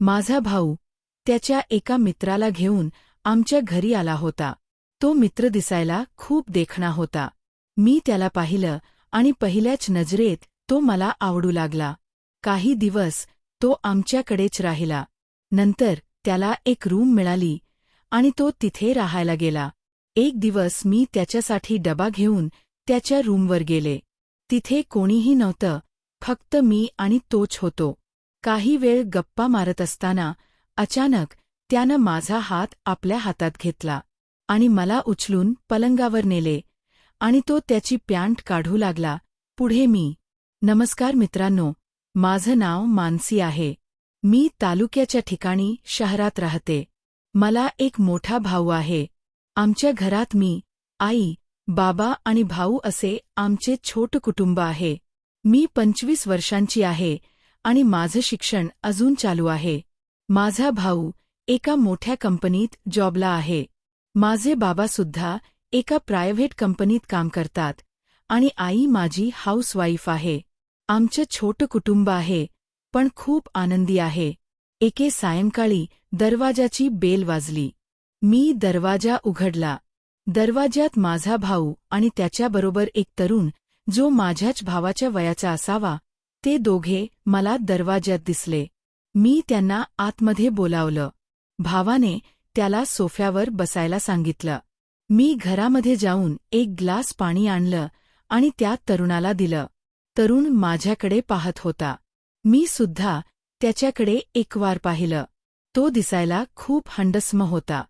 माझा भाऊ त्याच्या एका मित्राला घेऊन आमच्या घरी आला होता. तो मित्र दिसायला खूप देखणा होता. मी त्याला पाहिलं आणि पहिल्याच नजरेत तो मला आवडू लागला. काही दिवस तो आमच्याकडेच राहिला. नंतर त्याला एक रूम मिळाली आणि तो तिथे राहायला गेला. एक दिवस मी त्याच्यासाठी डबा घेऊन त्याच्या रूमवर गेले. तिथे कोणीही नव्हतं फक्त मी आणि तोच होतो. काही वेळ गप्पा मारत असताना अचानक त्यानं माझा हात आपल्या हातात घेतला आणि मला उचलून पलंगावर नेले आणि तो त्याची पॅन्ट काढू लागला. पुढे मी. नमस्कार मित्रांनो. माझं नाव मानसी आहे. मी तालुक्याच्या ठिकाणी शहरात राहते. मला एक मोठा भाऊ आहे. आमच्या घरात मी आई बाबा आणि भाऊ असे आमचे छोट कुटुंब आहे. मी पंचवीस वर्षांची आहे. आणि माझं शिक्षण अजून चालू आहे. माझा भाऊ एका मोठ्या कंपनीत जॉबला आहे. माझे बाबासुद्धा एका प्रायव्हेट कंपनीत काम करतात आणि आई माझी हाऊसवाईफ आहे. आमचं छोटं कुटुंब आहे पण खूप आनंदी आहे. एके सायंकाळी दरवाजाची बेल वाजली. मी दरवाजा उघडला. दरवाज्यात माझा भाऊ आणि त्याच्याबरोबर एक तरुण जो माझ्याच भावाच्या वयाचा असावा ते दोघे मला दरवाज्यात दिसले. मी त्यांना आतमध्ये बोलावलं. भावाने त्याला सोफ्यावर बसायला सांगितलं. मी घरामध्ये जाऊन एक ग्लास पाणी आणलं आणि त्या तरुणाला दिलं. तरुण माझ्याकडे पाहत होता. मी सुद्धा त्याच्याकडे एकवार पाहिलं. तो दिसायला खूप हंडस्म होता.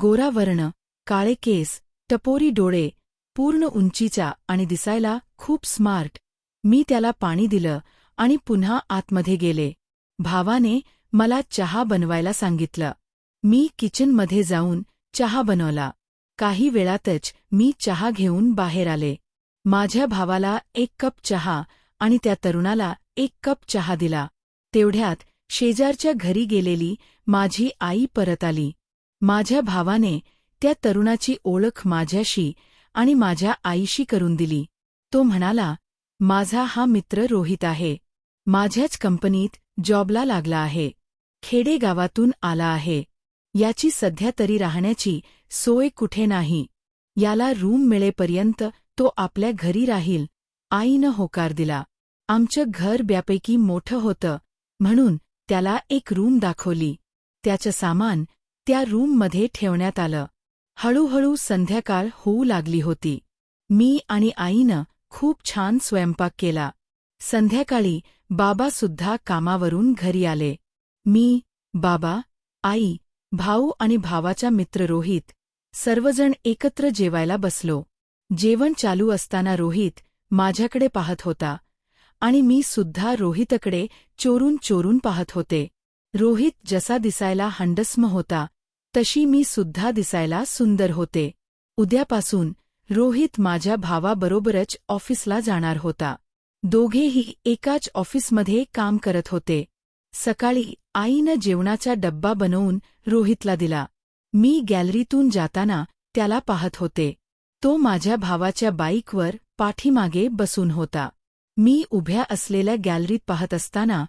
गोरा वर्ण काळे केस टपोरी डोळे पूर्ण उंचीचा आणि दिसायला खूप स्मार्ट. मी त्याला पाणी दिलं आणि पुन्हा आतमध्ये गेले. भावाने मला चहा बनवायला सांगितलं. मी किचनमध्ये जाऊन चहा बनवला. काही वेळातच मी चहा घेऊन बाहेर आले. माझ्या भावाला एक कप चहा आणि त्या तरुणाला एक कप चहा दिला. तेवढ्यात शेजारच्या घरी गेलेली माझी आई परत आली. माझ्या भावाने त्या तरुणाची ओळख माझ्याशी आणि माझ्या आईशी करून दिली. तो म्हणाला माझा हा मित्र रोहित आहे. माझ्याच कंपनीत जॉबला लागला आहे. खेडेगावातून आला आहे. याची सध्या तरी राहण्याची सोय कुठे नाही. याला रूम मिळेपर्यंत तो आपल्या घरी राहील. आईनं होकार दिला. आमचं घर ब्यापैकी मोठं होतं. म्हणून त्याला एक रूम दाखवली. त्याचं सामान त्या रूममध्ये ठेवण्यात आलं. हळूहळू संध्याकाळ होऊ लागली होती. मी आणि आईनं खूप छान स्वयंपाक केला. संध्याकाळी बाबासुद्धा कामावरून घरी आले. मी बाबा आई भाऊ आणि भावाचा मित्र रोहित सर्वजण एकत्र जेवायला बसलो. जेवण चालू असताना रोहित माझ्याकडे पाहत होता आणि मी सुद्धा रोहितकडे चोरून चोरून पाहत होते. रोहित जसा दिसायला हंडस्म होता तशी मी सुद्धा दिसायला सुंदर होते. उद्यापासून रोहित माझ्या भावाबरोबरच ऑफिसला जाणार होता. दोघेही एकाच ऑफिसमध्ये काम करत होते. सकाळी आईनं जेवणाचा डब्बा बनवून रोहितला दिला. मी गॅलरीतून जाताना त्याला पाहत होते. तो माझ्या भावाच्या बाईकवर पाठीमागे बसून होता. मी उभ्या असलेल्या गॅलरीत पाहत असताना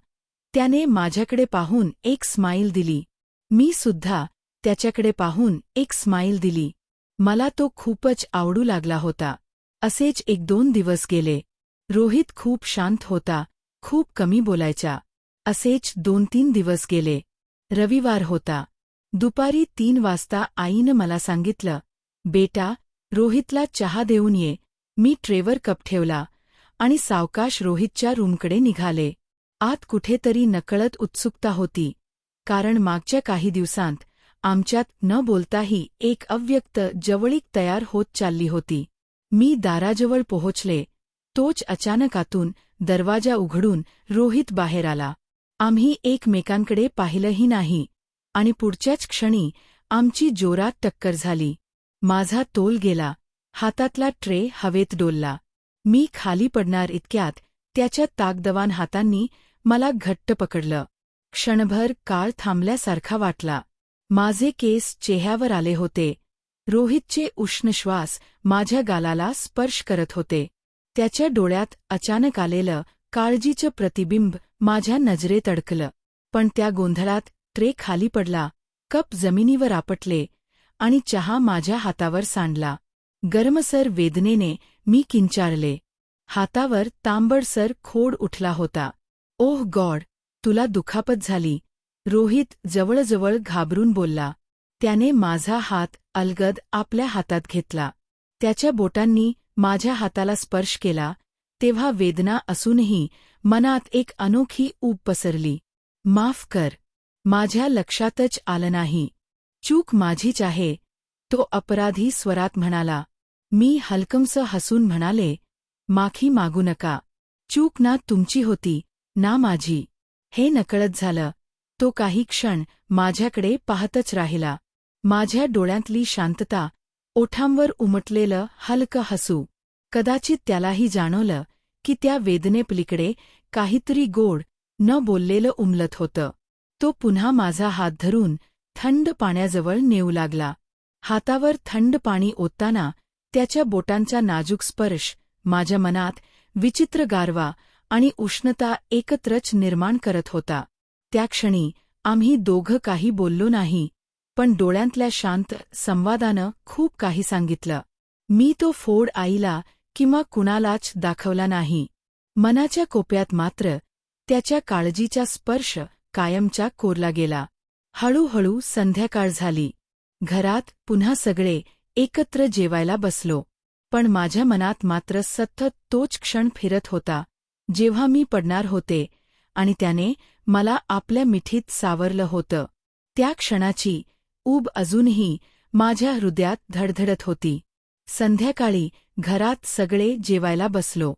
त्याने माझ्याकडे पाहून एक स्माईल दिली. मी सुद्धा त्याच्याकडे पाहून एक स्माईल दिली. मला तो खूपच आवडू लागला होता. असेच एक दोन दिवस गेले. रोहित खूप शांत होता खूप कमी बोलायचा. असेच दोन तीन दिवस गेले. रविवार होता. दुपारी तीन वाजता आईनं मला सांगितलं बेटा रोहितला चहा देऊन ये. मी ट्रेवर कप ठेवला आणि सावकाश रोहितच्या रूमकडे निघाले. आत कुठेतरी नकळत उत्सुकता होती. कारण मागच्या काही दिवसांत आमच्यात न बोलताही एक अव्यक्त जवळीक तयार होत चालली होती. मी दाराजवळ पोहोचले तोच अचानक आतून दरवाजा उघडून रोहित बाहेर आला. आम्ही एकमेकांकडे पाहिलंही नाही. आणि पुढच्याच क्षणी आमची जोरात टक्कर झाली. माझा तोल गेला. हातातला ट्रे हवेत डोलला. मी खाली पडणार इतक्यात त्याच्या ताकदवान हातांनी मला घट्ट पकडलं. क्षणभर काळ थांबल्यासारखा वाटला. माझे केस चेह्यावर आले होते. रोहितचे उष्ण श्वास माझ्या गालाला स्पर्श करत होते. त्याच्या डोळ्यात अचानक आलेलं काळजीचं प्रतिबिंब माझ्या नजरेत अडकलं पण त्या गोंधळात ट्रे खाली पडला कप जमिनीवर आपटले आणि चहा माझ्या हातावर सांडला. गरमसर वेदनेने मी किंचारले. हातावर तांबडसर खोड उठला होता. ओह गॉड तुला दुखापत झाली. रोहित जवळजवळ घाबरून बोलला. त्याने माझा हात अलगद आपल्या हातात घेतला. त्याच्या बोटांनी माझ्या हाताला स्पर्श केला तेव्हा वेदना असूनही मनात एक अनोखी ऊब पसरली. माफ कर. माझ्या लक्षातच आलं नाही. चूक माझीच आहे. तो अपराधी स्वरात म्हणाला. मी हलकमसं हसून म्हणाले माखी मागू नका. चूक ना तुमची होती ना माझी. हे नकळत झालं. तो काही क्षण माझ्याकडे पाहतच राहिला. माझ्या डोळ्यांतली शांतता ओठांवर उमटलेलं हलकं हसू. कदाचित त्यालाही जाणवलं की त्या वेदनेपलीकडे काहीतरी गोड न बोललेलं उमलत होतं. तो पुन्हा माझा हात धरून थंड पाण्याजवळ नेऊ लागला. हातावर थंड पाणी ओतताना त्याच्या बोटांचा नाजूक स्पर्श माझ्या मनात विचित्र गारवा आणि उष्णता एकत्रच निर्माण करत होता. त्या क्षणी आम्ही दोघं काही बोललो नाही पण डोळ्यांतल्या शांत संवादानं खूप काही सांगितलं. मी तो फोड आईला किंवा कुणालाच दाखवला नाही. मनाच्या कोप्यात मात्र त्याच्या काळजीचा स्पर्श कायमच्या कोरला गेला. हळूहळू संध्याकाळ झाली. घरात पुन्हा सगळे एकत्र जेवायला बसलो. पण माझ्या मनात मात्र सतत तोच क्षण फिरत होता. जेव्हा मी पडणार होते आणि त्याने मला आपल्या मिठीत सावरलं होतं. त्या क्षणाची ऊब अजूनही माझ्या हृदयात धडधडत होती. संध्याकाळी घरात सगळे जेवायला बसलो.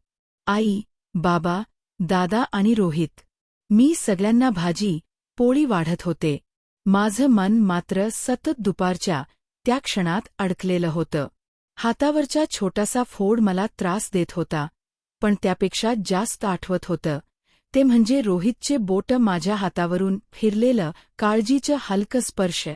आई बाबा दादा आणि रोहित. मी सगळ्यांना भाजी पोळी वाढत होते. माझं मन मात्र सतत दुपारच्या त्या क्षणात अडकलेलं होतं. हातावरचा छोटासा फोड मला त्रास देत होता पण त्यापेक्षा जास्त आठवत होतं. ते म्हणजे रोहितचे बोट माझ्या हातावरून फिरलेलं काळजीचं हलकं स्पर्श.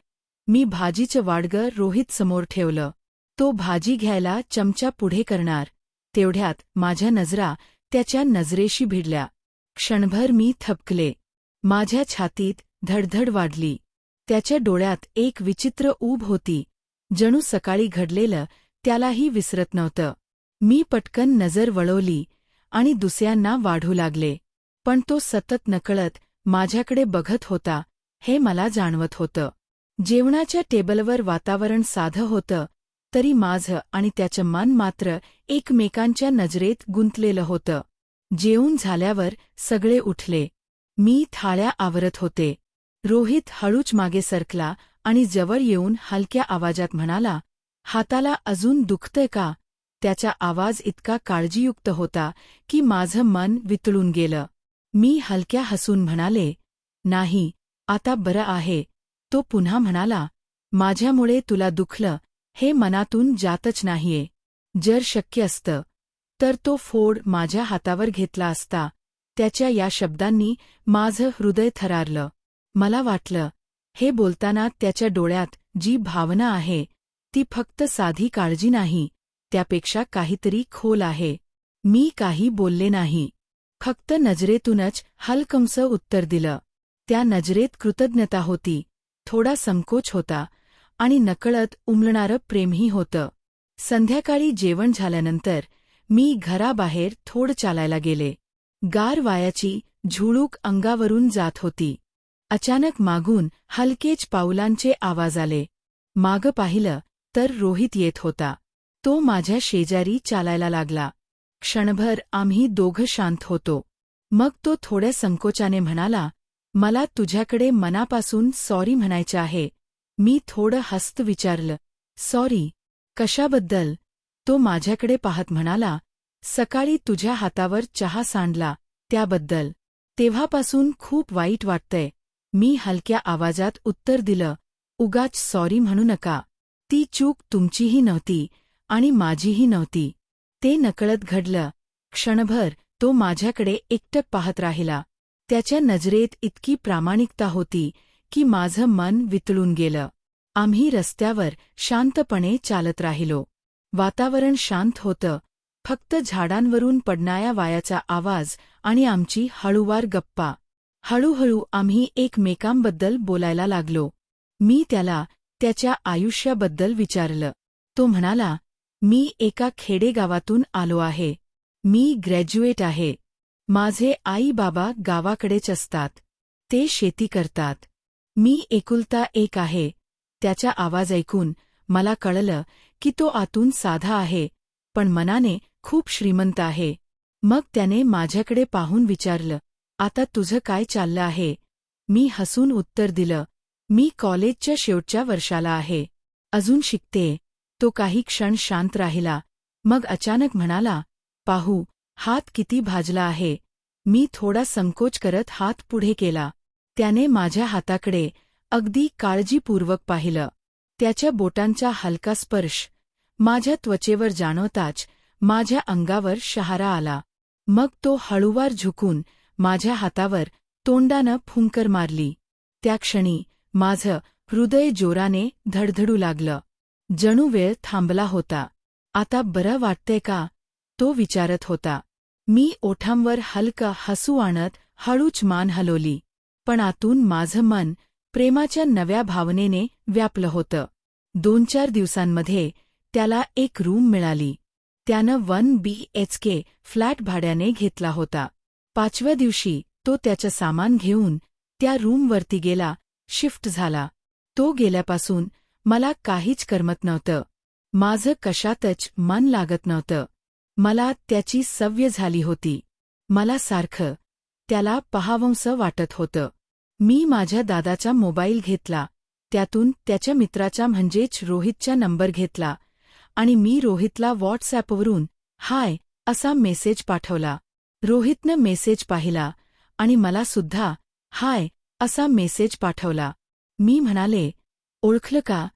मी भाजीचं वाडगं रोहित समोर ठेवलं. तो भाजी घ्यायला चमचा पुढे करणार. तेवढ्यात माझ्या नजरा त्याच्या नजरेशी भिडल्या. क्षणभर मी थपकले. माझ्या छातीत धडधड वाढली. त्याच्या डोळ्यात एक विचित्र ऊब होती. जणू सकाळी घडलेलं त्यालाही विसरत नव्हतं. मी पटकन नजर वळवली आणि दुसऱ्यांना वाढू लागले. पण तो सतत नकळत माझ्याकडे बघत होता. हे मला जाणवत होतं. जेवणाच्या टेबलवर वातावरण साधं होतं तरी माझं आणि त्याचं मन मात्र एकमेकांच्या नजरेत गुंतलेलं होतं. जेवून झाल्यावर सगळे उठले. मी थाळ्या आवरत होते. रोहित हळूच मागे सरकला आणि जवळ येऊन हलक्या आवाजात म्हणाला हाताला अजून दुखतंय का? त्याचा आवाज इतका काळजीयुक्त होता की माझं मन वितळून गेलं. मी हलक्या हसून म्हणाले नाही आता बरं आहे. तो पुन्हा म्हणाला माझ्यामुळे तुला दुखलं हे मनातून जातच नाहीये. जर शक्य असतं तर तो फोड माझ्या हातावर घेतला असता त्याच्या या शब्दांनी माझं हृदय थरारलं. मला वाटलं हे बोलताना त्याच्या डोळ्यात जी भावना आहे ती फक्त साधी काळजी नाही त्यापेक्षा काहीतरी खोल आहे. मी काही बोलले नाही. फक्त नजरेतूनच हलकमसं उत्तर दिलं. त्या नजरेत कृतज्ञता होती. थोडा संकोच होता आणि नकळत उमलणारं प्रेमही होतं. संध्याकाळी जेवण झाल्यानंतर मी घराबाहेर थोड चालायला गेले. गार वायाची झुळूक अंगावरून जात होती. अचानक मागून हलकेच पाऊलांचे आवाज आले. मागं पाहिलं तर रोहित येत होता. तो माझ्या शेजारी चालायला लागला. क्षणभर आम्ही दोघं शांत होतो. मग तो थोड्या संकोचाने म्हणाला मला तुझ्याकडे मनापासून सॉरी म्हणायचं आहे. मी थोडं हस्त विचारलं. सॉरी. कशाबद्दल? तो माझ्याकडे पाहत म्हणाला. सकाळी तुझ्या हातावर चहा सांडला. त्याबद्दल. तेव्हापासून खूप वाईट वाटतंय. मी हलक्या आवाजात उत्तर दिलं. उगाच सॉरी म्हणू नका. ती चूक तुमचीही नव्हती आणि माझीही नव्हती. ते नकळत घडलं. क्षणभर तो माझ्याकडे एकटक पाहत राहिला. त्याच्या नजरेत इतकी प्रामाणिकता होती की माझं मन वितळून गेलं. आम्ही रस्त्यावर शांतपणे चालत राहिलो. वातावरण शांत होतं. फक्त झाडांवरून पडणाऱ्या वायाचा आवाज आणि आमची हळूवार गप्पा. हळूहळू आम्ही एकमेकांबद्दल बोलायला लागलो. मी त्याला त्याच्या आयुष्याबद्दल विचारलं. तो म्हणाला मी एका खेडेगावातून आलो आहे. मी ग्रॅज्युएट आहे. माझे आई बाबा गावाकडेच असतात ते शेती करतात. मी एकुलता एक आहे. त्याचा आवाज ऐकून मला कळलं की तो आतून साधा आहे पण मनाने खूप श्रीमंत आहे. मग त्याने माझ्याकडे पाहून विचारलं आता तुझं काय चाललं आहे? मी हसून उत्तर दिलं मी कॉलेजच्या शेवटच्या वर्षाला आहे. अजून शिकते. तो काही क्षण शांत राहिला. मग अचानक म्हणाला पाहू हात किती भाजला आहे? मी थोडा संकोच करत हात पुढे केला. त्याने माझ्या हाताकडे अगदी काळजीपूर्वक पाहिलं. त्याच्या बोटांचा हलका स्पर्श. माझ्या त्वचेवर जाणवताच माझ्या अंगावर शहारा आला. मग तो हळूवार झुकून माझ्या हातावर तोंडानं फुंकर मारली. त्या क्षणी माझं हृदय जोराने धडधडू लागलं. जणू वेळ थांबला होता. आता बरं वाटतंय का? तो विचारत होता. मी ओठांवर हलकं हसू आणत हळूच मान हलवली. पण आतून माझं मन प्रेमाच्या नव्या भावनेने व्यापलं होतं. दोन चार दिवसांमध्ये त्याला एक रूम मिळाली. त्यानं one B H K flat भाड्याने घेतला होता. पाचव्या दिवशी तो त्याचं सामान घेऊन त्या रूमवरती गेला शिफ्ट झाला. तो गेल्यापासून मला काहीच करमत नव्हतं. माझं कशातच मन लागत नव्हतं. मला त्याची सव्य झाली होती. मला सारखं त्याला पहावंसं वाटत होतं. मी माझ्या दादाचा मोबाईल घेतला. त्यातून त्याच्या मित्राचा म्हणजेच रोहितचा नंबर घेतला. आणि मी रोहितला व्हॉट्सॲपवरून हाय असा मेसेज पाठवला. रोहितनं मेसेज पाहिला. आणि मला सुद्धा हाय असा मेसेज पाठवला. मी म्हणाले ओळखलं का?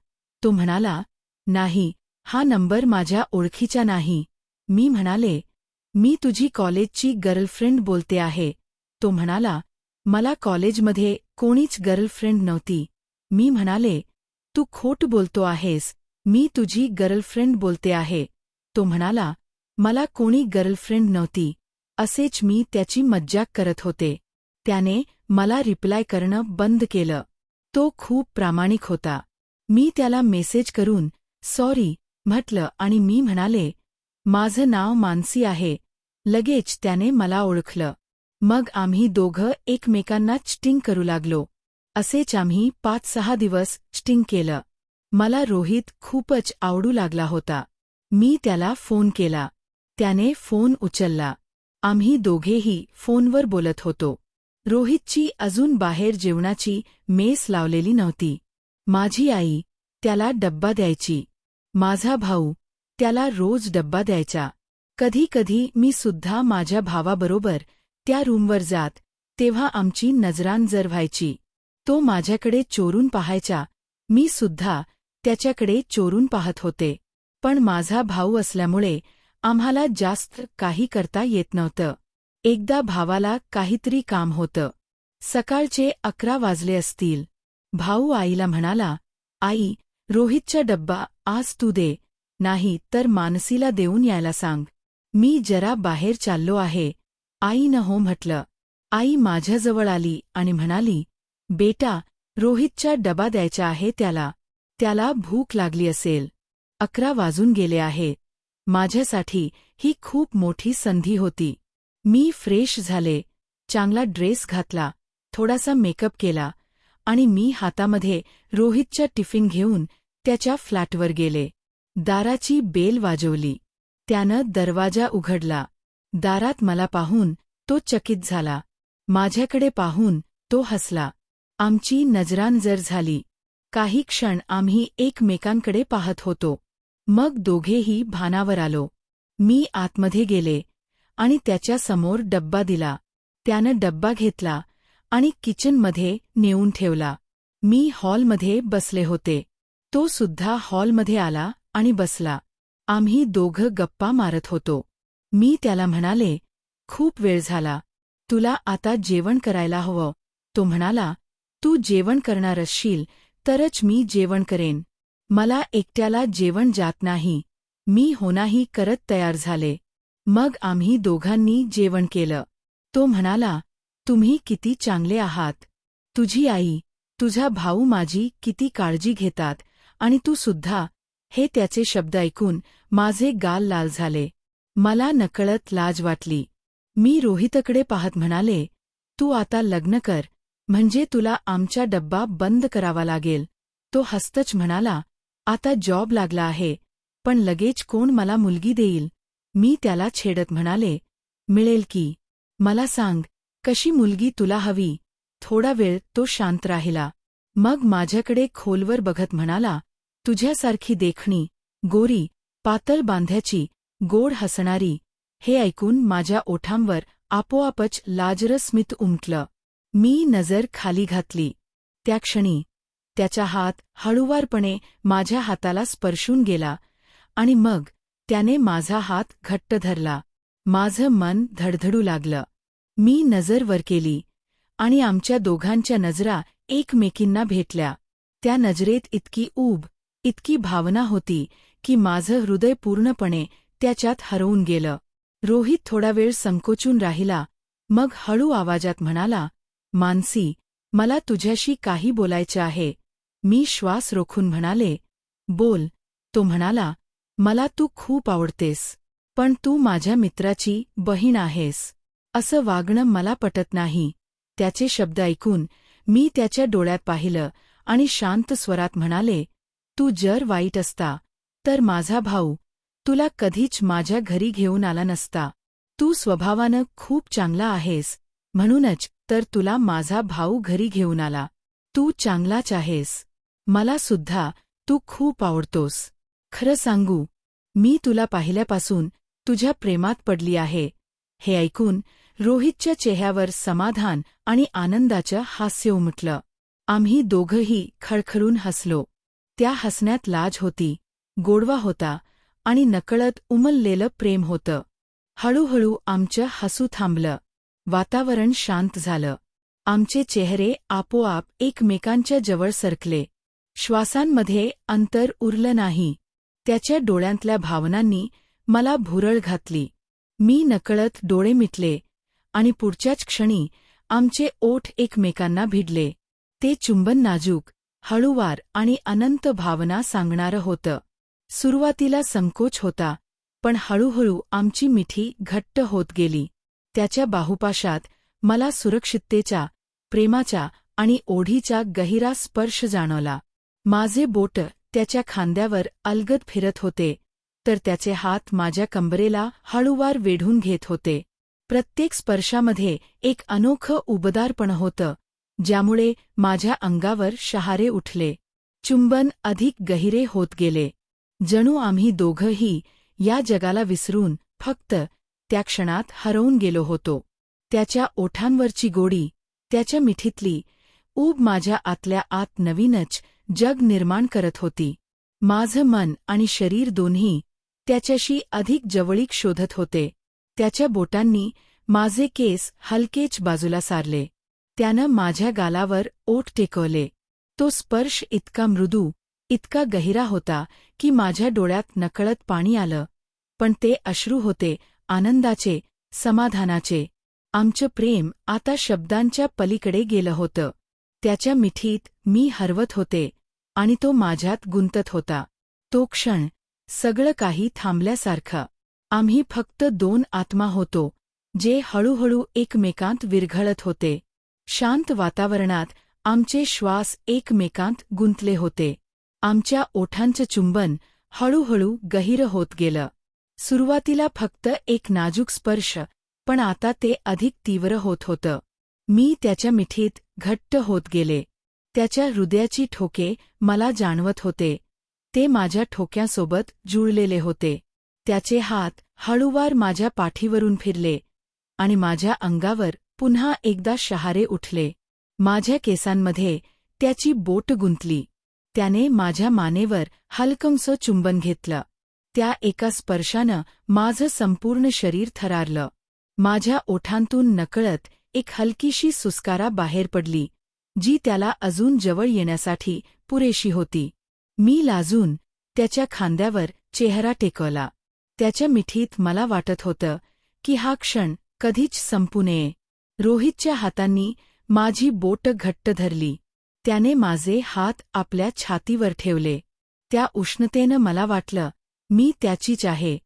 तो म्हणाला नाही हा नंबर माझ्या ओळखीचा नाही. मी म्हणाले मी तुझी कॉलेजची गर्लफ्रेंड बोलते आहे. तो म्हणाला मला कॉलेजमध्ये कोणीच गर्लफ्रेंड नव्हती. मी म्हणाले तू खोट बोलतो आहेस मी तुझी गर्लफ्रेंड बोलते आहे. तो म्हणाला मला कोणी गर्लफ्रेंड नव्हती असेच मी त्याची मज्जाक करत होते. त्याने मला रिप्लाय करणं बंद केलं. तो खूप प्रामाणिक होता. मी त्याला मेसेज करून सॉरी म्हटलं आणि मी म्हणाले माझं नाव मानसी आहे. लगेच त्याने मला ओळखलं. मग आम्ही दोघं एकमेकांना स्टिंग करू लागलो. असेच आम्ही पाच सहा दिवस स्टिंग केलं. मला रोहित खूपच आवडू लागला होता. मी त्याला फोन केला. त्याने फोन उचलला. आम्ही दोघेही फोनवर बोलत होतो. रोहितची अजून बाहेर जेवणाची मेस लावलेली नव्हती. माझी आई त्याला डब्बा द्यायची. माझा भाऊ त्याला रोज डब्बा द्यायचा. कधी कधी मी सुद्धा माझ्या भावाबरोबर त्या रूमवर जात तेव्हा आमची नजरांजर व्हायची तो माझ्याकडे चोरून पाहायचा. मी सुद्धा त्याच्याकडे चोरून पाहत होते. पण माझा भाऊ असल्यामुळे आम्हाला जास्त काही करता येत नव्हतं. एकदा भावाला काहीतरी काम होतं. सकाळचे अकरा वाजले असतील. भाऊ आईला म्हणाला आई रोहितचा डब्बा आज तू दे. नाही तर मानसीला देऊन यायला सांग. मी जरा बाहेर चाललो आहे. आईनं हो म्हटलं. आई माझ्याजवळ आली आणि म्हणाली बेटा रोहितचा डबा द्यायचा आहे त्याला. त्याला भूक लागली असेल. अकरा वाजून गेले आहे. माझ्यासाठी ही खूप मोठी संधी होती. मी फ्रेश झाले. चांगला ड्रेस घातला. थोडासा मेकअप केला. आणि मी हातामध्ये रोहितच्या टिफिन घेऊन त्याच्या फ्लॅटवर गेले. दाराची बेल वाजवली. त्यानं दरवाजा उघडला. दारात मला पाहून तो चकित झाला. माझ्याकडे पाहून तो हसला. आमची नजरानजर झाली. काही क्षण आम्ही एकमेकांकडे पाहत होतो. मग दोघेही भानावर आलो. मी आतमध्ये गेले आणि त्याच्यासमोर डब्बा दिला. त्यानं डब्बा घेतला आणि किचनमध्ये नेऊन ठेवला. मी हॉलमध्ये बसले होते. तो सुद्धा हॉलमध्ये आला आणि बसला. आम्ही दोघं गप्पा मारत होतो. मी त्याला म्हणाले खूप वेळ झाला. तुला आता जेवण करायला हवं. तो म्हणाला तू जेवण करणार असशील तरच मी जेवण करेन. मला एकट्याला जेवण जात नाही. मी होनाही करत तयार झाले. मग आम्ही दोघांनी जेवण केलं. तो म्हणाला तुम्ही किती चांगले आहात. तुझी आई तुझा भाऊ माझी किती काळजी घेतात आणि तू सुद्धा हे त्याचे शब्द ऐकून माझे गाल लाल झाले. मला नकळत लाज वाटली. मी रोहितकडे पाहत म्हणाले तू आता लग्न कर म्हणजे तुला आमचा डब्बा बंद करावा लागेल. तो हस्तच म्हणाला आता जॉब लागला आहे पण लगेच कोण मला मुलगी देईल? मी त्याला छेडत म्हणाले मिळेल की. मला सांग कशी मुलगी तुला हवी? थोडा वेळ तो शांत राहिला. मग माझ्याकडे खोलवर बघत म्हणाला तुझ्यासारखी देखणी गोरी पातळ बांध्याची गोड हसणारी हे ऐकून माझ्या ओठांवर आपोआपच लाजरस्मित उमटलं. मी नजर खाली घातली. त्या क्षणी त्याचा हात हळुवारपणे माझ्या हाताला स्पर्शून गेला आणि मग त्याने माझा हात घट्ट धरला. माझं मन धडधडू लागलं. मी नजर वर केली आणि आमच्या दोघांच्या नजरा एकमेकींना भेटल्या. त्या नजरेत इतकी ऊब इतकी भावना होती की माझं हृदय पूर्णपणे त्याच्यात हरवून गेलं. रोहित थोडा वेळ संकोचून राहिला. मग हळू आवाजात म्हणाला मानसी मला तुझ्याशी काही बोलायचं आहे. मी श्वास रोखून म्हणाले बोल. तो म्हणाला मला तू खूप आवडतेस पण तू माझ्या मित्राची बहीण आहेस. असं वागणं मला पटत नाही. त्याचे शब्द ऐकून मी त्याच्या डोळ्यात पाहिलं आणि शांत स्वरात म्हणाले तू जर वाईट असता तर माझा भाऊ तुला कधीच माझ्या घरी घेऊन आला नसता. तू स्वभावानं खूप चांगला आहेस म्हणूनच तर तुला माझा भाऊ घरी घेऊन आला. तू चांगलाच आहेस. मला सुद्धा तू खूप आवडतोस. खरं सांगू मी तुला पाहिल्यापासून तुझ्या प्रेमात पडली आहे. हे ऐकून रोहितच्या चेहऱ्यावर समाधान आणि आनंदाचं हास्य उमटलं. आम्ही दोघंही खळखळून हसलो. त्या हसण्यात लाज होती. गोडवा होता आणि नकळत उमललेलं प्रेम होतं. हळूहळू आमचं हसू थांबलं. वातावरण शांत झालं. आमचे चेहरे आपोआप एकमेकांच्या जवळ सरकले. श्वासांमध्ये अंतर उरलं नाही. त्याच्या डोळ्यांतल्या भावनांनी मला भुरळ घातली. मी नकळत डोळे मिटले आणि पुढच्याच क्षणी आमचे ओठ एकमेकांना भिडले. ते चुंबन नाजूक हळूवार आणि अनंत भावना सांगणारं होतं. सुरुवातीला संकोच होता पण हळूहळू आमची मिठी घट्ट होत गेली. त्याच्या बाहुपाशात मला सुरक्षिततेच्या प्रेमाच्या आणि ओढीच्या गहिरा स्पर्श जाणवला. माझे बोट त्याच्या खांद्यावर अलगद फिरत होते तर त्याचे हात माझ्या कंबरेला हळूवार वेढून घेत होते. प्रत्येक स्पर्शामध्ये एक अनोखं उबदारपण होतं ज्यामुळे माझ्या अंगावर शहारे उठले. चुंबन अधिक गहिरे होत गेले. जणू आम्ही दोघंही या जगाला विसरून फक्त त्या क्षणात हरवून गेलो होतो. त्याच्या ओठांवरची गोडी त्याच्या मिठीतली ऊब माझ्या आतल्या आत नवीनच जग निर्माण करत होती. माझं मन आणि शरीर दोन्ही त्याच्याशी अधिक जवळीक शोधत होते. त्याच्या बोटांनी माझे केस हलकेच बाजूला सारले. त्यानं माझ्या गालावर ओठ टेकवले. तो स्पर्श इतका मृदू इतका गहिरा होता की माझ्या डोळ्यात नकळत पाणी आलं. पण ते अश्रू होते आनंदाचे समाधानाचे. आमचं प्रेम आता शब्दांच्या पलीकडे गेलं होतं. त्याच्या मिठीत मी हरवत होते आणि तो माझ्यात गुंतत होता. तो क्षण सगळं काही थांबल्यासारखं. आम्ही फक्त दोन आत्मा होतो जे हळूहळू एकमेकांत विरघळत होते. शांत वातावरणात आमचे श्वास एकमेकांत गुंतले होते. आमच्या ओठांचं चुंबन हळूहळू गहिर होत गेलं. सुरुवातीला फक्त एक नाजूक स्पर्श पण आता ते अधिक तीव्र होत होतं. मी त्याच्या मिठीत घट्ट होत गेले. त्याच्या हृदयाची ठोके मला जाणवत होते. ते माझ्या ठोक्यासोबत जुळलेले होते. त्याचे हात हळूवार माझ्या पाठीवरून फिरले आणि माझ्या अंगावर पुन्हा एकदा शहारे उठले. माझ्या केसांमध्ये त्याची बोट गुंतली. त्याने माझ्या मानेवर हलकंसं चुंबन घेतलं. त्या एका स्पर्शानं माझं संपूर्ण शरीर थरारलं. माझ्या ओठांतून नकळत एक हलकीशी सुस्कारा बाहेर पडली जी त्याला अजून जवळ येण्यासाठी पुरेशी होती. मी लाजून त्याच्या खांद्यावर चेहरा टेकवला. त्याच्या मिठीत मला वाटत होतं की हा क्षण कधीच संपू नये. रोहितच्या हातांनी माझी बोट घट्ट धरली. त्याने माझे हात आपल्या छातीवर ठेवले. त्या उष्णतेनं मला वाटलं मी त्याचीच आहे.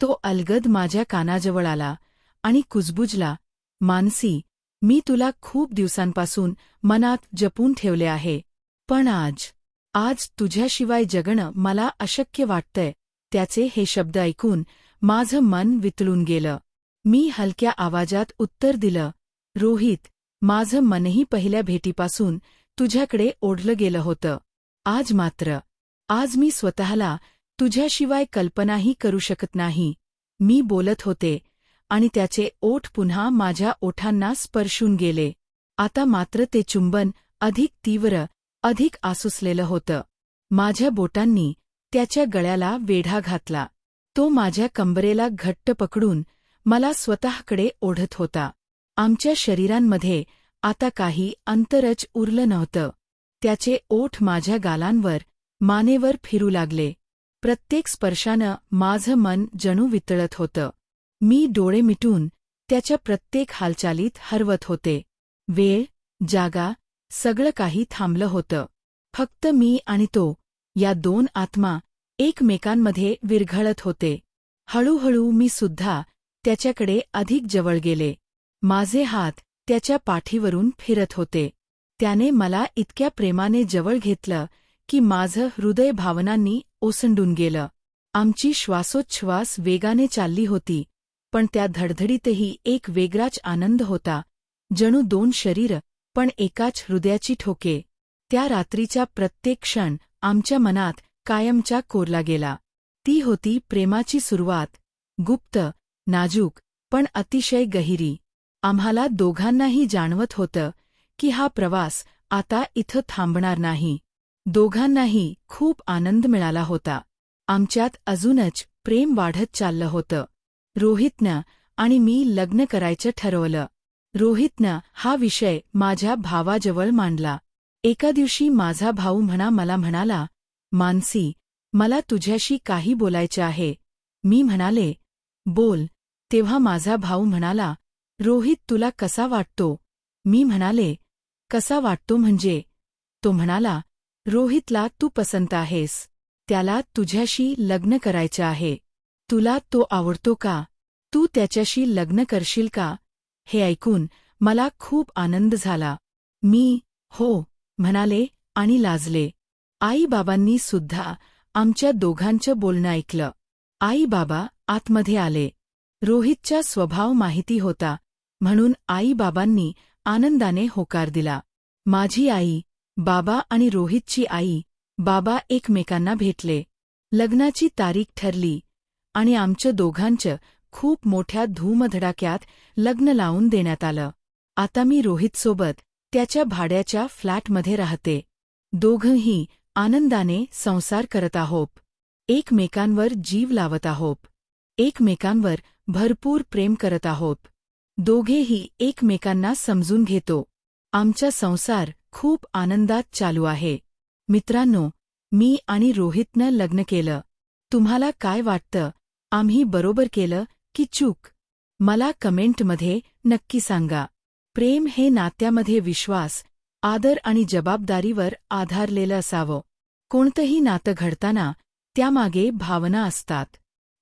तो अलगद माझ्या कानाजवळ आला आणि कुजबुजला मानसी मी तुला खूप दिवसांपासून मनात जपून ठेवले आहे पण आज आज तुझ्याशिवाय जगणं मला अशक्य वाटतंय. त्याचे हे शब्द ऐकून माझं मन वितळून गेलं. मी हलक्या आवाजात उत्तर दिलं रोहित माझं मनही पहिल्या भेटीपासून तुझ्याकडे ओढलं गेलं होतं. आज मात्र आज मी स्वतःला तुझ्याशिवाय कल्पनाही करू शकत नाही. मी बोलत होते आणि त्याचे ओठ पुन्हा माझ्या ओठांना स्पर्शून गेले. आता मात्र ते चुंबन अधिक तीव्र अधिक आसुसलेलं होतं. माझ्या बोटांनी त्याच्या गळ्याला वेढा घातला. तो माझ्या कंबरेला घट्ट पकडून मला स्वतःकडे ओढत होता. आमच्या शरीरांमध्ये आता काही अंतरच उरलं नव्हतं. त्याचे ओठ माझ्या गालांवर मानेवर फिरू लागले. प्रत्येक स्पर्शानं माझं मन जणू वितळत होतं. मी डोळे मिटून त्याच्या प्रत्येक हालचालीत हरवत होते. वेळ जागा सगळं काही थांबलं होतं. फक्त मी आणि तो या दोन आत्मा एकमेकांमध्ये विरघळत होते. हळूहळू मी सुद्धा त्याच्याकडे अधिक जवळ गेले. माझे हात त्याच्या पाठीवरून फिरत होते. त्याने मला इतक्या प्रेमाने जवळ घेतलं की माझं हृदय भावनांनी ओसंडून गेलं. आमची श्वासोच्छ्वास वेगाने चालली होती पण त्या धडधडीतही एक वेगळाच आनंद होता. जणू दोन शरीर पण एकाच हृदयाची ठोके. त्या रात्रीचा प्रत्येक क्षण आमच्या मनात कायमच्या कोरला गेला. ती होती प्रेमाची सुरुवात. गुप्त नाजूक पण अतिशय गहिरी. आम्हाला दोघांनाही जाणवत होतं की हा प्रवास आता इथं थांबणार नाही. दोघांनाही खूप आनंद मिळाला होता. आमच्यात अजूनच प्रेम वाढत चाललं होतं. रोहितनं आणि मी लग्न करायचं ठरवलं. रोहितनं हा विषय माझ्या भावाजवळ मांडला. एका दिवशी माझा भाऊ म्हणा मला म्हणाला मानसी मला तुझ्याशी काही बोलायचं आहे. मी म्हणाले बोल. तेव्हा माझा भाऊ म्हणाला रोहित तुला कसा वाटतो? मी म्हणाले कसा वाटतो म्हणजे? तो म्हणाला रोहितला तू पसंत आहेस. त्याला तुझ्याशी लग्न करायचं आहे. तुला तो आवडतो का? तू त्याच्याशी लग्न करशील का? हे ऐकून मला खूप आनंद झाला. मी हो म्हणाले आणि लाजले. आईबाबांनी सुद्धा आमच्या दोघांचं बोलणं ऐकलं. आईबाबा आतमध्ये आले. रोहितचा स्वभाव माहिती होता. म्हणून आईबाबांनी आनंदाने होकार दिला. माझी आई बाबा आणि रोहितची आई बाबा एकमेकांना भेटले. लग्नाची तारीख ठरली आणि आमच्या दोघांचं खूप मोठ्या धूमधडाक्यात लग्न लावून देण्यात आलं. आता मी रोहितसोबत त्याच्या भाड्याच्या फ्लॅटमध्ये राहते. दोघंही आनंदाने संसार करत आहोत. एकमेकांवर जीव लावत आहोत. एकमेकांवर भरपूर प्रेम करत आहोत. दोघेही एकमेकांना समजून घेतो. आमचा संसार खूप आनंदात चालू आहे. मित्रांनो मी आणि रोहितनं लग्न केलं. तुम्हाला काय वाटतं? आम्ही बरोबर केलं की चूक? मला कमेंटमध्ये नक्की सांगा. प्रेम हे नात्यामध्ये विश्वास आदर आणि जबाबदारीवर आधारलेलं असावं. कोणतंही नातं घडताना त्यामागे भावना असतात.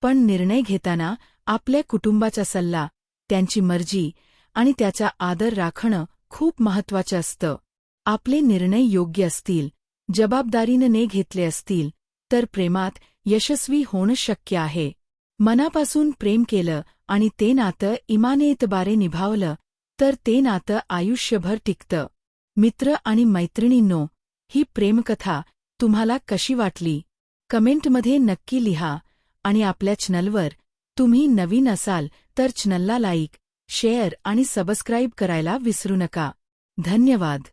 पण निर्णय घेताना आपल्या कुटुंबाचा सल्ला त्यांची मर्जी आणि त्याचा आदर राखणं खूप महत्वाचं असतं. आपले निर्णय योग्य असतील जबाबदारीनं ने घेतले असतील तर प्रेमात यशस्वी होणं शक्य आहे. मनापासून प्रेम केलं आणि ते नातं इमानेतबारे निभावलं तर ते नातं आयुष्यभर टिकतं. मित्र आणि मैत्रिणींनो ही प्रेमकथा तुम्हाला कशी वाटली? कमेंटमध्ये नक्की लिहा आणि आपल्या चॅनलवर तुम्ही नवीन असाल तर चॅनलला लाईक शेअर आणि सबस्क्राईब करायला विसरू नका. धन्यवाद.